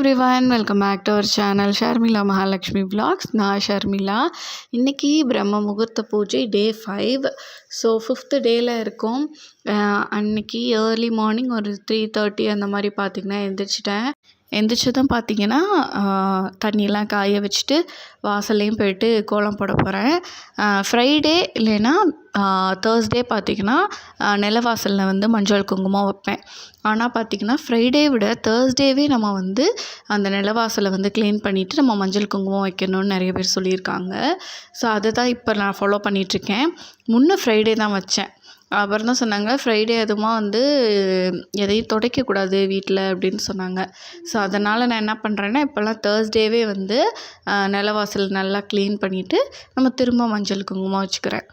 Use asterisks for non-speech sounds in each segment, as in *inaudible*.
Everyone welcome back to our channel Sharmila Mahalakshmi blogs நான் ஷர்மிளா இன்றைக்கி பிரம்ம முகூர்த்த பூஜை டே ஃபைவ் ஸோ ஃபிஃப்த்து டேயில் இருக்கும். அன்னைக்கு ஏர்லி மார்னிங் ஒரு த்ரீ தேர்ட்டி அந்த மாதிரி பார்த்திங்கன்னா எழுந்திரிச்சிட்டேன் எந்திரிச்சதும் பார்த்தீங்கன்னா தண்ணியெலாம் தண்ணியெல்லாம் காய வச்சுட்டு வாசல்லையும் போயிட்டு கோலம் போட போகிறேன் ஃப்ரைடே இல்லைன்னா தேர்ஸ்டே பார்த்திங்கன்னா நிலவாசலில் வந்து மஞ்சள் குங்குமம் வைப்பேன். ஆனால் பார்த்திங்கன்னா ஃப்ரைடே விட தேர்ஸ்டேவே நம்ம வந்து அந்த நிலவாசலை வந்து க்ளீன் பண்ணிவிட்டு நம்ம மஞ்சள் குங்குமம் வைக்கணும்னு நிறைய பேர் சொல்லியிருக்காங்க. ஸோ அதை தான் இப்போ நான் ஃபாலோ பண்ணிகிட்ருக்கேன் முன்ன ஃப்ரைடே தான் வச்சேன். அப்புறம் தான் சொன்னாங்க ஃப்ரைடே அதுவுமா வந்து எதையும் துடைக்கக்கூடாது வீட்டில் அப்படின்னு சொன்னாங்க. ஸோ அதனால் நான் என்ன பண்ணுறேன்னா இப்போல்லாம் தேர்ஸ்டேவே வந்து நிலவாசல் நல்லா க்ளீன் பண்ணிவிட்டு நம்ம திரும்ப மஞ்சள் குங்குமம் வச்சுக்கிறேன்.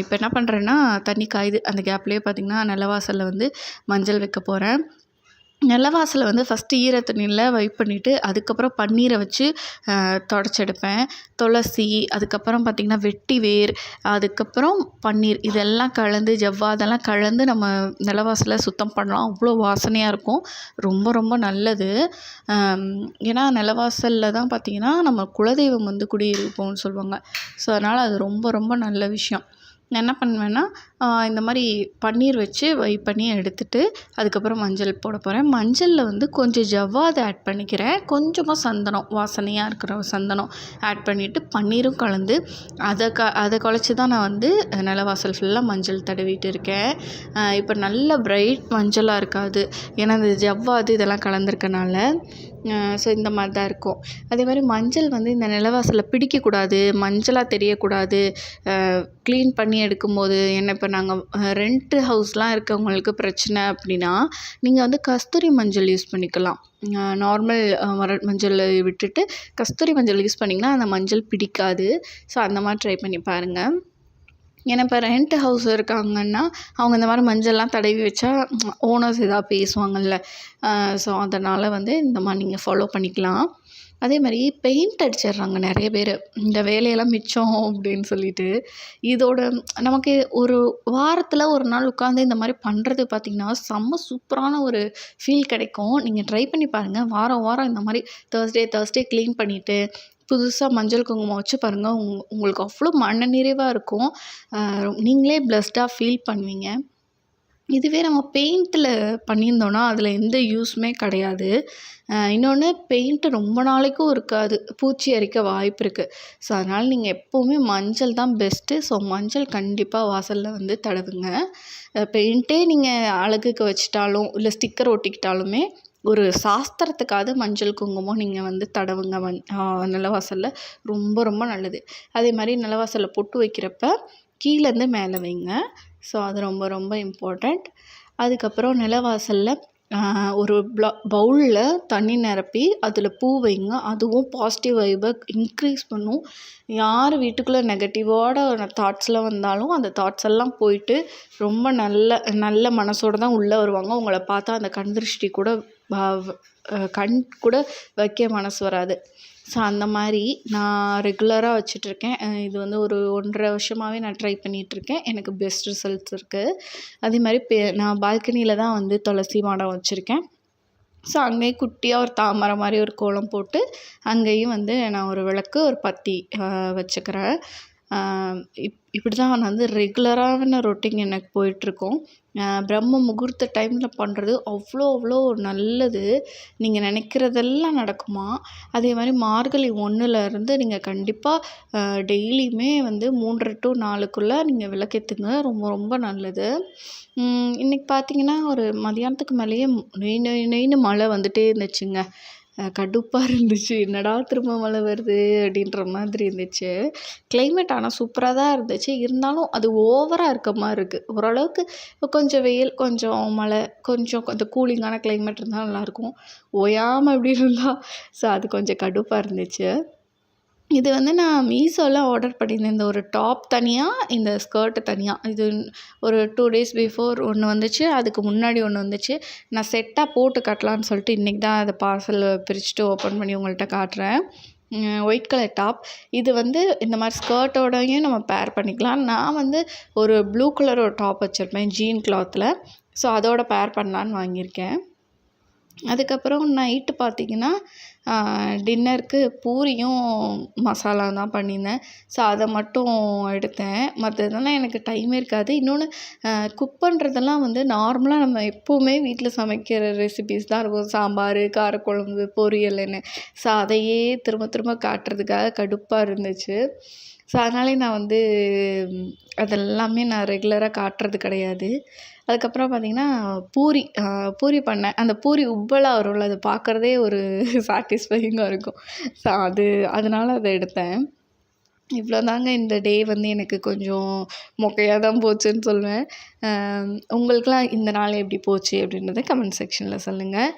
இப்போ என்ன பண்ணுறேன்னா தண்ணி காயுது. அந்த கேப்லேயே பார்த்திங்கன்னா நிலவாசலில் வந்து மஞ்சள் வைக்க போகிறேன் நிலவாசலை வந்து ஃபஸ்ட்டு ஈர தண்ணியில் வைப் பண்ணிவிட்டு அதுக்கப்புறம் பன்னீரை வச்சு தொடச்சி எடுப்பேன் துளசி அதுக்கப்புறம் பார்த்திங்கன்னா வெட்டி வேர் அதுக்கப்புறம் பன்னீர் இதெல்லாம் கலந்து ஜவ்வாதெல்லாம் கலந்து நம்ம நிலவாசலை சுத்தம் பண்ணலாம். அவ்வளோ வாசனையாக இருக்கும். ரொம்ப ரொம்ப நல்லது. ஏன்னா நிலவாசலில் தான் பார்த்திங்கன்னா நம்ம குலதெய்வம் வந்து குடியிருப்போம்னு சொல்லுவாங்க. ஸோ அதனால் அது ரொம்ப ரொம்ப நல்ல விஷயம். நான் என்ன பண்ணுவேன்னா இந்த மாதிரி பன்னீர் வச்சு வை பண்ணி எடுத்துட்டு அதுக்கப்புறம் மஞ்சள் போட போகிறேன் மஞ்சளில் வந்து கொஞ்சம் ஜவ்வாது ஆட் பண்ணிக்கிறேன். கொஞ்சமாக சந்தனம் வாசனையாக இருக்கிற சந்தனம் ஆட் பண்ணிவிட்டு பன்னீரும் கலந்து அதை க அதை குழச்சி தான் நான் வந்து நிலவாசல் ஃபுல்லாக மஞ்சள் தடவிட்டு இருக்கேன். இப்போ நல்ல பிரைட் மஞ்சளாக இருக்காது. ஏன்னா இந்த ஜவ்வாது இதெல்லாம் கலந்துருக்கனால ஸோ இந்த மாதிரி தான் இருக்கும். அதே மாதிரி மஞ்சள் வந்து இந்த நிலவாசலில் பிடிக்கக்கூடாது மஞ்சளாக தெரியக்கூடாது. க்ளீன் பண்ணி எடுக்கும்போது என்ன இப்போ நாங்கள் ரெண்ட்டு ஹவுஸ்லாம் இருக்கவங்களுக்கு பிரச்சனை அப்படின்னா நீங்கள் வந்து கஸ்தூரி மஞ்சள் யூஸ் பண்ணிக்கலாம். நார்மல் வர மஞ்சளை விட்டுட்டு கஸ்தூரி மஞ்சள் யூஸ் பண்ணிங்கன்னா அந்த மஞ்சள் பிடிக்காது. ஸோ அந்த மாதிரி ட்ரை பண்ணி பாருங்கள் ஏன்னா இப்போ ரெண்ட் ஹவுஸ் இருக்காங்கன்னா அவங்க இந்த மாதிரி மஞ்சள்லாம் தடவி வச்சா ஓனர்ஸ் எதாவது பேசுவாங்கள்ல ஸோ அதனால் வந்து இந்த மாதிரி நீங்கள் ஃபாலோ பண்ணிக்கலாம். அதே மாதிரி பெயிண்ட் அடிச்சிடுறாங்க நிறைய பேர். இந்த வேலையெல்லாம் மிச்சம் அப்படின்னு சொல்லிட்டு. இதோட நமக்கு ஒரு வாரத்தில் ஒரு நாள் உட்காந்து இந்த மாதிரி பண்ணுறது பார்த்திங்கன்னா செம்ம சூப்பரான ஒரு ஃபீல் கிடைக்கும். நீங்கள் ட்ரை பண்ணி பாருங்கள் வாரம் வாரம் இந்த மாதிரி தேர்ஸ்டே தேர்ஸ்டே க்ளீன் பண்ணிவிட்டு புதுசாக மஞ்சள் குங்குமம் வச்சு பாருங்கள் உங் உங்களுக்கு அவ்வளோ மன நிறைவாக இருக்கும் நீங்களே பிளஸ்டாக ஃபீல் பண்ணுவீங்க. இதுவே நம்ம பெயிண்ட்டில் பண்ணியிருந்தோன்னா அதில் எந்த யூஸுமே கிடையாது. இன்னொன்று பெயிண்ட்டு ரொம்ப நாளைக்கும் இருக்காது. பூச்சி அரிக்க வாய்ப்பு இருக்குது ஸோ அதனால் நீங்கள் எப்போவுமே மஞ்சள் தான் பெஸ்ட்டு ஸோ மஞ்சள் கண்டிப்பாக வாசலில் வந்து தடவுங்க. பெயிண்ட்டே நீங்கள் அழகுக்கு வச்சிட்டாலும் இல்லை ஸ்டிக்கர் ஒட்டிக்கிட்டாலுமே ஒரு சாஸ்திரத்துக்காவது மஞ்சள் குங்குமம் நீங்கள் வந்து தடவுங்க மண் நிலவாசலில் ரொம்ப ரொம்ப நல்லது. அதே மாதிரி நிலவாசலில் பொட்டு வைக்கிறப்ப கீழேருந்து மேலே வைங்க. ஸோ அது ரொம்ப ரொம்ப இம்பார்ட்டண்ட் அதுக்கப்புறம் நிலவாசலில் ஒரு ப்ளா பவுலில் தண்ணி நிரப்பி அதில் பூ வைங்க. அதுவும் பாசிட்டிவ் வைபை இன்க்ரீஸ் பண்ணும். யார் வீட்டுக்குள்ளே நெகட்டிவோட தாட்ஸ்லாம் வந்தாலும் அந்த தாட்ஸ் எல்லாம் போயிட்டு ரொம்ப நல்ல நல்ல மனசோட தான் உள்ளே வருவாங்க. உங்களை பார்த்தா அந்த கண் திருஷ்டி கூட கண் கூட வைக்க மனசு வராது. ஸோ அந்த மாதிரி நான் ரெகுலராக வச்சிட்ருக்கேன். இது வந்து ஒரு ஒன்றரை வருஷமாகவே நான் ட்ரை பண்ணிகிட்ருக்கேன் எனக்கு பெஸ்ட் ரிசல்ட்ஸ் இருக்குது அதே மாதிரி பே நான் பால்கனியில் தான் வந்து துளசி மாடம் வச்சுருக்கேன். ஸோ அங்கேயும் குட்டியாக ஒரு தாமரை மாதிரி ஒரு கோலம் போட்டு அங்கேயும் வந்து நான் ஒரு விளக்கு ஒரு பத்தி வச்சுக்கிறேன். இப் இப்படி தான் நான் வந்து ரெகுலரான ரொட்டீன் எனக்கு போயிட்டுருக்கும். பிரம்ம முகூர்த்த டைமில் பண்ணுறது அவ்வளோ அவ்வளோ நல்லது. நீங்கள் நினைக்கிறதெல்லாம் நடக்குமா? அதே மாதிரி மார்கழி ஒன்றுலேருந்து நீங்கள் கண்டிப்பாக டெய்லியுமே வந்து மூன்றரை டு நாலுக்குள்ளே நீங்கள் விளக்கேற்றுங்க ரொம்ப ரொம்ப நல்லது. இன்றைக்கி பார்த்தீங்கன்னா ஒரு மதியானத்துக்கு மேலேயே நெய் நெய் நெய்னு மழை வந்துகிட்டே இருந்துச்சுங்க. கடுப்பாக இருந்துச்சு. என்னடா திரும்ப மழை வருது? அப்படின்ற மாதிரி இருந்துச்சு. கிளைமேட் ஆனால் சூப்பராக தான் இருந்துச்சு. இருந்தாலும் அது ஓவராக இருக்க மாதிரி இருக்குது ஓரளவுக்கு கொஞ்சம் வெயில் கொஞ்சம் மழை கொஞ்சம் அந்த கூலிங்கான கிளைமேட் இருந்தால் நல்லாயிருக்கும் ஓயாமல் இப்படி இருந்தால் ஸோ அது கொஞ்சம் கடுப்பாக இருந்துச்சு. இது வந்து நான் மீஷோவில் ஆர்டர் பண்ணியிருந்தேன். இந்த ஒரு டாப் தனியாக இந்த ஸ்கர்ட்டு தனியாக இது ஒரு டூ டேஸ் பிஃபோர் ஒன்று வந்துச்சு அதுக்கு முன்னாடி ஒன்று வந்துச்சு. நான் செட்டாக போட்டு கட்டலான்னு சொல்லிட்டு இன்றைக்கி தான் அதை பார்சல் பிரிச்சுட்டு ஓப்பன் பண்ணி உங்கள்கிட்ட காட்டுறேன். ஒயிட் கலர் டாப் இது வந்து இந்த மாதிரி ஸ்கர்ட்டோடையும் நம்ம பேர் பண்ணிக்கலாம். நான் வந்து ஒரு ப்ளூ கலர் ஒரு டாப் வச்சுருப்பேன் ஜீன் கிளாத்தில் ஸோ அதோட பேர் பண்ணலான்னு வாங்கியிருக்கேன். அதுக்கப்புறம் நைட்டு பார்த்திங்கன்னா டின்னருக்கு பூரியும் மசாலா தான் பண்ணியிருந்தேன். ஸோ அதை மட்டும் எடுத்தேன். மற்றதெல்லாம் எனக்கு டைமே இருக்காது. இன்னொன்று குக் பண்ணுறதெல்லாம் வந்து நார்மலாக நம்ம எப்போவுமே வீட்டில் சமைக்கிற ரெசிபிஸ் தான் இருக்கும். சாம்பார் காரக்குழம்பு பொரியல்னு ஸோ அதையே திரும்ப திரும்ப காட்டுறதுக்காக கடுப்பாக இருந்துச்சு. ஸோ அதனாலே நான் வந்து அதெல்லாமே நான் ரெகுலராக காட்டுறது கிடையாது. அதுக்கப்புறம் பார்த்திங்கன்னா பூரி பூரி பண்ணேன் அந்த பூரி உப்பலாக வரும்ல அதை பார்க்குறதே ஒரு *laughs* சாட்டிஸ்ஃபையிங்காக இருக்கும். ஸோ அது அதனால அதை எடுத்தேன். இவ்வளோ தாங்க இந்த டே வந்து எனக்கு கொஞ்சம் மொக்கையாக தான் போச்சுன்னு சொல்லுவேன் உங்களுக்கெலாம் இந்த நாள் எப்படி போச்சு அப்படின்றத கமெண்ட் செக்ஷனில் சொல்லுங்கள்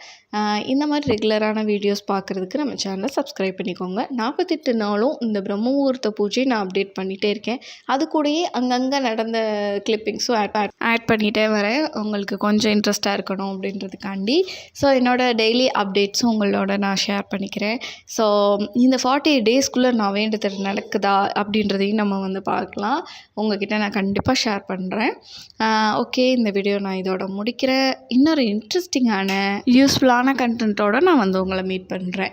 இந்த மாதிரி ரெகுலரான வீடியோஸ் பார்க்குறதுக்கு நம்ம சேனலை சப்ஸ்கிரைப் பண்ணிக்கோங்க. நாற்பத்தெட்டு நாளும் இந்த பிரம்ம முகூர்த்த பூஜை நான் அப்டேட் பண்ணிகிட்டே இருக்கேன். அது கூடயே அங்கங்கே நடந்த கிளிப்பிங்ஸும் ஆட் ஆட் பண்ணிகிட்டே வரேன். உங்களுக்கு கொஞ்சம் இன்ட்ரெஸ்ட்டாக இருக்கணும் அப்படின்றதுக்காண்டி. ஸோ என்னோடய டெய்லி அப்டேட்ஸும் உங்களோட நான் ஷேர் பண்ணிக்கிறேன். ஸோ இந்த ஃபார்ட்டி எயிட் டேஸ்க்குள்ளே நான் வேண்டுதல் நடக்குதா அப்படின்றதையும் நம்ம வந்து பார்க்கலாம். உங்ககிட்ட நான் கண்டிப்பாக ஷேர் பண்ணுறேன் ஓகே இந்த வீடியோ நான் இதோட முடிக்கிறேன் இன்னொரு இன்ட்ரெஸ்டிங்கான யூஸ்ஃபுல்லான கண்டென்ட்டோடு நான் வந்து உங்களை மீட் பண்ணுறேன்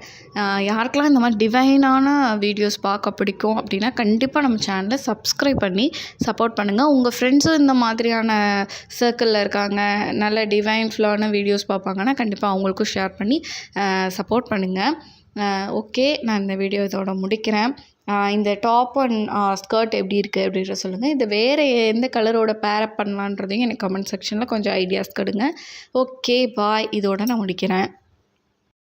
யாருக்கெல்லாம் இந்த மாதிரி டிவைனான வீடியோஸ் பார்க்க பிடிக்கும் அப்படின்னா கண்டிப்பாக நம்ம சேனலை சப்ஸ்கிரைப் பண்ணி சப்போர்ட் பண்ணுங்கள் உங்கள் ஃப்ரெண்ட்ஸும் இந்த மாதிரியான சர்க்கிளில் இருக்காங்க நல்ல டிவைன் ஃபுல்லான வீடியோஸ் பார்ப்பாங்கன்னா கண்டிப்பாக அவங்களுக்கும் ஷேர் பண்ணி சப்போர்ட் பண்ணுங்கள் ஓகே நான் இந்த வீடியோ இதோட முடிக்கிறேன். இந்த டாப் அண்ட் ஸ்கர்ட் எப்படி இருக்குது அப்படின்றத சொல்லுங்கள் இது வேறு எந்த கலரோட பேரப் பண்ணலான்றதையும் எனக்கு கமெண்ட் செக்ஷனில் கொஞ்சம் ஐடியாஸ் கொடுங்க. ஓகே பாய் இதோட நான் முடிக்கிறேன்.